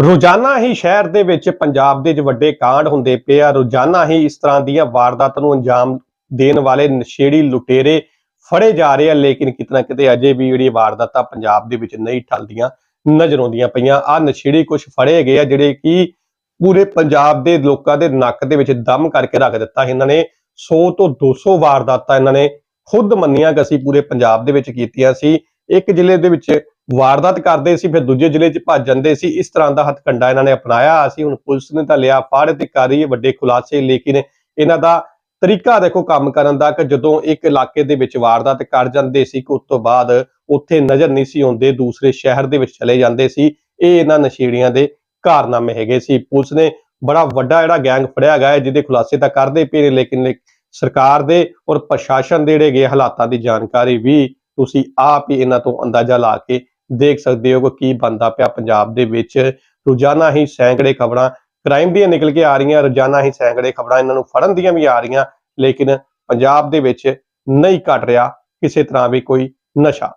ਰੋਜ਼ਾਨਾ ਹੀ ਸ਼ਹਿਰ ਦੇ ਵਿੱਚ ਪੰਜਾਬ ਦੇ ਵਿੱਚ ਵੱਡੇ ਕਾਂਡ ਹੁੰਦੇ ਪਏ ਆ। ਰੋਜ਼ਾਨਾ ਹੀ ਇਸ ਤਰ੍ਹਾਂ ਦੀਆਂ ਵਾਰਦਾਤਾਂ ਨੂੰ ਅੰਜਾਮ ਦੇਣ ਵਾਲੇ ਨਸ਼ੇੜੀ ਲੁਟੇਰੇ ਫੜੇ ਜਾ ਰਹੇ ਆ, ਲੇਕਿਨ ਕਿਤਨਾ ਕਿਤੇ ਅਜੇ ਵੀ ਜਿਹੜੀ ਵਾਰਦਾਤਾਂ ਪੰਜਾਬ ਦੇ ਵਿੱਚ ਨਹੀਂ ਠੱਲਦੀਆਂ ਨਜ਼ਰ ਆਉਂਦੀਆਂ ਪਈਆਂ। ਆ ਨਸ਼ੇੜੀ ਕੁਝ ਫੜੇ ਗਏ ਆ, ਜਿਹੜੇ ਕਿ ਪੂਰੇ ਪੰਜਾਬ ਦੇ ਲੋਕਾਂ ਦੇ ਨੱਕ ਦੇ ਵਿੱਚ ਦਮ ਕਰਕੇ ਰੱਖ ਦਿੱਤਾ ਇਹਨਾਂ ਨੇ। 100 ਤੋਂ 200 ਵਾਰਦਾਤਾਂ ਇਹਨਾਂ ਨੇ ਖੁਦ ਮੰਨੀਆਂ ਕਿ ਅਸੀਂ ਪੂਰੇ ਪੰਜਾਬ ਦੇ ਵਿੱਚ ਕੀਤੀਆਂ ਸੀ। ਇੱਕ ਜ਼ਿਲ੍ਹੇ ਦੇ ਵਿੱਚ ਵਾਰਦਾਤ ਕਰਦੇ ਸੀ, ਫਿਰ ਦੂਜੇ ਜ਼ਿਲ੍ਹੇ 'ਚ ਭੱਜ ਜਾਂਦੇ ਸੀ। ਇਸ ਤਰ੍ਹਾਂ ਦਾ ਹੱਥਕੰਡਾ ਇਹਨਾਂ ਨੇ ਅਪਣਾਇਆ। ਅਸੀਂ ਹੁਣ ਪੁਲਿਸ ਨੇ ਤਾਂ ਲਿਆ ਫਾੜ ਤੇ ਕਰ ਰਹੀ ਹੈ ਵੱਡੇ ਖੁਲਾਸੇ ਲੇਕਿਨ ਇਹਨਾਂ ਦਾ ਤਰੀਕਾ ਦੇਖੋ ਕੰਮ ਕਰਨ ਦਾ ਕਿ ਜਦੋਂ ਇੱਕ ਇਲਾਕੇ ਦੇ ਵਿੱਚ ਵਾਰਦਾਤ ਕਰ ਜਾਂਦੇ ਸੀ ਕਿ ਉਸ ਤੋਂ ਬਾਅਦ ਉੱਥੇ ਨਜ਼ਰ ਨਹੀਂ ਸੀ ਆਉਂਦੇ, ਦੂਸਰੇ ਸ਼ਹਿਰ ਦੇ ਵਿੱਚ ਚਲੇ ਜਾਂਦੇ ਸੀ। ਇਹ ਇਹਨਾਂ ਨਸ਼ੇੜੀਆਂ ਦੇ ਕਾਰਨਾਮੇ ਹੈਗੇ ਸੀ। ਪੁਲਿਸ ਨੇ ਬੜਾ ਵੱਡਾ ਜਿਹੜਾ ਗੈਂਗ ਫੜਿਆ ਗਿਆ ਜਿਹਦੇ ਖੁਲਾਸੇ ਤਾਂ ਕਰਦੇ ਪਏ ਨੇ ਲੇਕਿਨ ਸਰਕਾਰ ਦੇ ਔਰ ਪ੍ਰਸ਼ਾਸਨ ਦੇ ਜਿਹੜੇ ਗਏ ਹਾਲਾਤਾਂ ਦੀ ਜਾਣਕਾਰੀ ਵੀ ਤੁਸੀਂ ਆਪ ਹੀ ਇਹਨਾਂ ਤੋਂ ਅੰਦਾਜ਼ਾ ਲਾ ਕੇ ਦੇਖ ਸਕਦੇ ਹੋ ਕਿ ਕੀ ਬੰਦਾ ਪਿਆ ਪੰਜਾਬ ਦੇ ਵਿੱਚ। ਰੋਜ਼ਾਨਾ ਹੀ ਸੈਂਕੜੇ ਖਬਰਾਂ ਕ੍ਰਾਈਮ ਦੀਆਂ ਨਿਕਲ ਕੇ ਆ ਰਹੀਆਂ, ਰੋਜ਼ਾਨਾ ਹੀ ਸੈਂਕੜੇ ਖਬਰਾਂ ਇਹਨਾਂ ਨੂੰ ਫੜਨ ਦੀਆਂ ਵੀ ਆ ਰਹੀਆਂ, ਲੇਕਿਨ ਪੰਜਾਬ ਦੇ ਵਿੱਚ ਨਹੀਂ ਘਟ ਰਿਹਾ ਕਿਸੇ ਤਰ੍ਹਾਂ ਵੀ ਕੋਈ ਨਸ਼ਾ।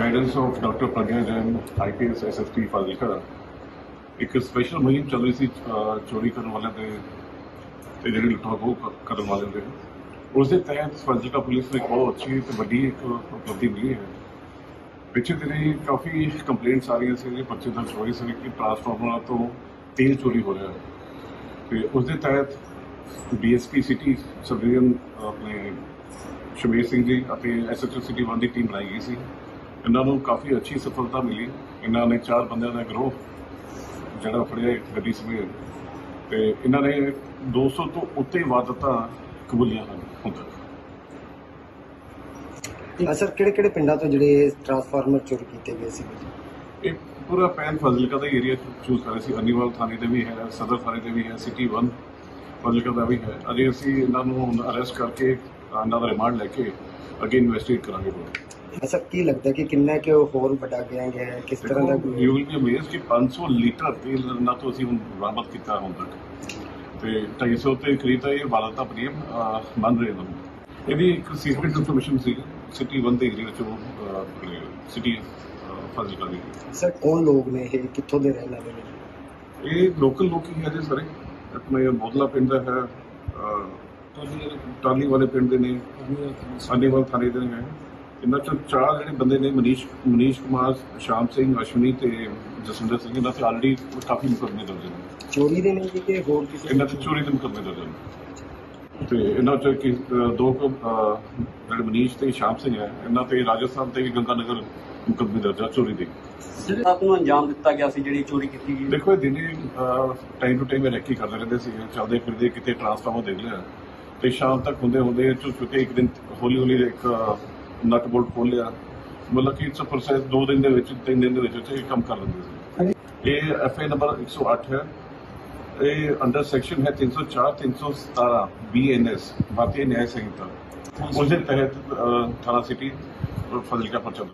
Guidance of doctor Pragya Jain IPS SSP Fazilka ਇੱਕ ਸਪੈਸ਼ਲ ਮੁਹਿੰਮ ਚੱਲ ਰਹੀ ਸੀ ਚੋਰੀ ਕਰਨ ਵਾਲਿਆਂ ਦੇ ਤੇ ਜਿਹੜੀ ਲੁੱਟਾਂ ਖੋਹ ਕ- ਕਰਨ ਵਾਲਿਆਂ ਨੇ। ਉਸ ਦੇ ਤਹਿਤ ਫਾਜ਼ਿਲਕਾ ਪੁਲਿਸ ਨੂੰ ਇੱਕ ਬਹੁਤ ਅੱਛੀ ਤੇ ਵੱਡੀ ਇੱਕ ਉਪਲਬਧੀ ਮਿਲੀ ਹੈ। ਪਿੱਛੇ ਦਿਨੀ ਕਾਫੀ ਕੰਪਲੇਂਟਸ ਆ ਰਹੀਆਂ ਸੀ ਜਿਹੜੇ ਪਰਚੇ ਦਰਜ ਹੋਏ ਸੀ ਕਿ ਟਰਾਂਸਫਾਰਮਰਾਂ ਤੋਂ ਤੇਲ ਚੋਰੀ ਹੋ ਰਿਹਾ ਹੈ। ਤੇ ਉਸ ਦੇ ਤਹਿਤ ਡੀਐਸਪੀ ਸਿਟੀ ਸਬ ਆਪਣੇ ਸ਼ਮੀਰ ਸਿੰਘ ਜੀ ਅਤੇ ਐਸਐਚਓ ਸਿਟੀ ਵਨ ਦੀ ਟੀਮ ਬਣਾਈ ਗਈ ਸੀ। ਇਹਨਾਂ ਨੂੰ ਕਾਫੀ ਅੱਛੀ ਸਫਲਤਾ ਮਿਲੀ। ਇਹਨਾਂ ਨੇ ਚਾਰ ਬੰਦਿਆਂ ਦਾ ਗਰੋਹ ਜਿਹੜਾ ਫੜਿਆ ਇੱਕ ਗੱਡੀ ਸਮੇਤ। ਤੇ ਇਹਨਾਂ ਨੇ 200 ਤੋਂ ਉੱਤੇ ਵਾਰਦਾਤਾਂ ਕਬੂਲੀਆਂ ਹਨ ਹੁਣ ਤੱਕ। ਸਰ ਕਿਹੜੇ ਕਿਹੜੇ ਪਿੰਡਾਂ ਤੋਂ ਜਿਹੜੇ ਟਰਾਂਸਫਾਰਮਰ ਚੋਰੀ ਕੀਤੇ ਗਏ ਸੀ? ਇਹ ਪੂਰਾ ਪੈਨ ਫਾਜ਼ਿਲਕਾ ਦਾ ਏਰੀਆ ਚੂਜ਼ ਕਰਿਆ ਸੀ। ਅਨੀਵਾਲ ਥਾਣੇ ਦੇ ਵੀ ਹੈ ਸਦਰ ਥਾਣੇ ਦੇ ਵੀ ਹੈ ਸਿਟੀ 1 ਫਾਜ਼ਿਲਕਾ ਦਾ ਵੀ ਹੈ। ਅਜੇ ਅਸੀਂ ਇਹਨਾਂ ਨੂੰ ਅਰੈਸਟ ਕਰਕੇ ਇਹਨਾਂ ਦਾ ਰਿਮਾਂਡ ਲੈ ਕੇ ਅੱਗੇ ਇਨਵੈਸਟੀਗੇਟ ਕਰਾਂਗੇ। ਅੱਛਾ ਕੀ ਲੱਗਦਾ ਕਿ ਕਿੰਨਾ ਕਿ ਉਹ ਹੋਰ ਵੱਡਾ ਗੈਂਗ ਹੈ ਕਿਸ ਤਰ੍ਹਾਂ ਦਾ ਯੂ ਵਿਲ ਬੀ ਅਮੇਜ਼ਡ ਕਿ 500 ਲੀਟਰ ਤੇਲ ਨਾ ਤੋਂ ਅਸੀਂ ਹੁਣ ਬਰਾਮਦ ਕੀਤਾ ਹੁਣ ਤੱਕ ਤੇ 250 ਤੇ ਕਰੀਬ ਤਾਂ ਇਹ ਆਪਣੀਆਂ ਅਹ, ਬਣ ਰਹੇ ਹਨ ਇਹਦੀ ਇੱਕ ਸੀਕ੍ਰੀਟ ਇਨਫੋਰਮੇਸ਼ਨ ਸੀ ਸਿਟੀ 1 ਦੇ ਏਰੀਆ ਚੋਂ ਸਿਟੀ ਫਾਜ਼ਿਲਕਾ ਦੀ ਸਰ ਕੌਣ ਲੋਕ ਨੇ ਇਹ ਕਿੱਥੋਂ ਦੇ ਰਹਿਣ ਵਾਲੇ ਨੇ ਇਹ ਲੋਕਲ ਲੋਕ ਹੀ ਹੈ ਜੀ ਸਾਰੇ ਆਪਣੇ ਬੋਦਲਾ ਪਿੰਡ ਦਾ ਹੈ ਟਾਲੀ ਵਾਲੇ ਪਿੰਡ ਦੇ ਨੇ ਸਾਨੀਵਾਲ ਥਾਣੇ ਦੇ ਨੇ ਇਹਨਾਂ ਚੋਂ ਚਾਰ ਜਿਹੜੇ ਬੰਦੇ ਨੇ ਮਨੀਸ਼ ਮਨੀਸ਼ ਕੁਮਾਰ ਸ਼ਾਮ ਸਿੰਘ ਅਸ਼ਵਨੀ ਤੇ ਜਸਵਿੰਦਰ ਸਿੰਘ ਇਹਨਾਂ ਤੇ ਆਲਰੇਡੀ ਕਾਫੀ ਮੁਕੱਦਮੇ ਦਰਜ ਨੇ। ਚੋਰੀ ਦੇ ਨੇ ਜੀ ਕਿ ਹੋਰ ਕਿਸੇ ਇਹਨਾਂ ਤੇ ਚੋਰੀ ਦੇ ਮੁਕੱਦਮੇ ਦਰਜ ਨੇ। ਤੇ ਇਹਨਾਂ ਚੋਂ ਕਿ ਦੋ ਕੁ, ਜਿਹੜੇ ਮਨੀਸ਼ ਤੇ ਸ਼ਾਮ ਸਿੰਘ ਹੈ ਇਹਨਾਂ ਤੇ ਰਾਜਸਥਾਨ ਤੇ ਵੀ ਗੰਗਾਨਗਰ ਮੁਕੱਦਮੇ ਦਰਜ ਆ ਚੋਰੀ ਦੇ। ਰਾਤ ਨੂੰ ਅੰਜਾਮ ਦਿੱਤਾ ਗਿਆ ਸੀ ਜਿਹੜੀ ਚੋਰੀ ਕੀਤੀ ਗਈ? ਦੇਖੋ ਇਹ ਦਿਨੇ ਟਾਈਮ ਟੂ ਟਾਈਮ ਰੈਕੀ ਕਰਦੇ ਰਹਿੰਦੇ ਸੀ ਚੱਲਦੇ ਫਿਰਦੇ ਕਿਤੇ ਟਰਾਂਸਫਾਰਮਰ ਦੇਖ ਲਿਆ ਤੇ ਸ਼ਾਮ ਤੱਕ ਹੁੰਦੇ ਹੁੰਦੇ ਚੁੱਕੇ ਇੱਕ ਦਿਨ ਹੌਲੀ ਹੌਲੀ ਇੱਕ ਨਟ ਬੋਲਟ ਖੋਲ ਲਿਆ। ਮਤਲਬ ਕਿ ਇਟਸ ਅ ਪ੍ਰੋਸੈਸ ਦੋ ਦਿਨ ਦੇ ਵਿੱਚ ਤਿੰਨ ਦਿਨ ਦੇ ਵਿੱਚ ਇਹ ਕੰਮ ਕਰ ਲੈਂਦੇ ਸੀ। ਇਹ ਐਫ ਏ ਨੰਬਰ 108 ਹੈ। ਇਹ ਅੰਡਰ ਸੈਕਸ਼ਨ ਹੈ 304 317 ਬੀਐਨਐਸ ਭਾਰਤੀ ਨਿਆਂ ਸੰਹਿਤਾ। ਉਸ ਦੇ ਤਹਿਤ ਥਾਣਾ ਸਿਟੀ ਫਜ਼ਿਲਕਾ ਪਰ ਚੱਲ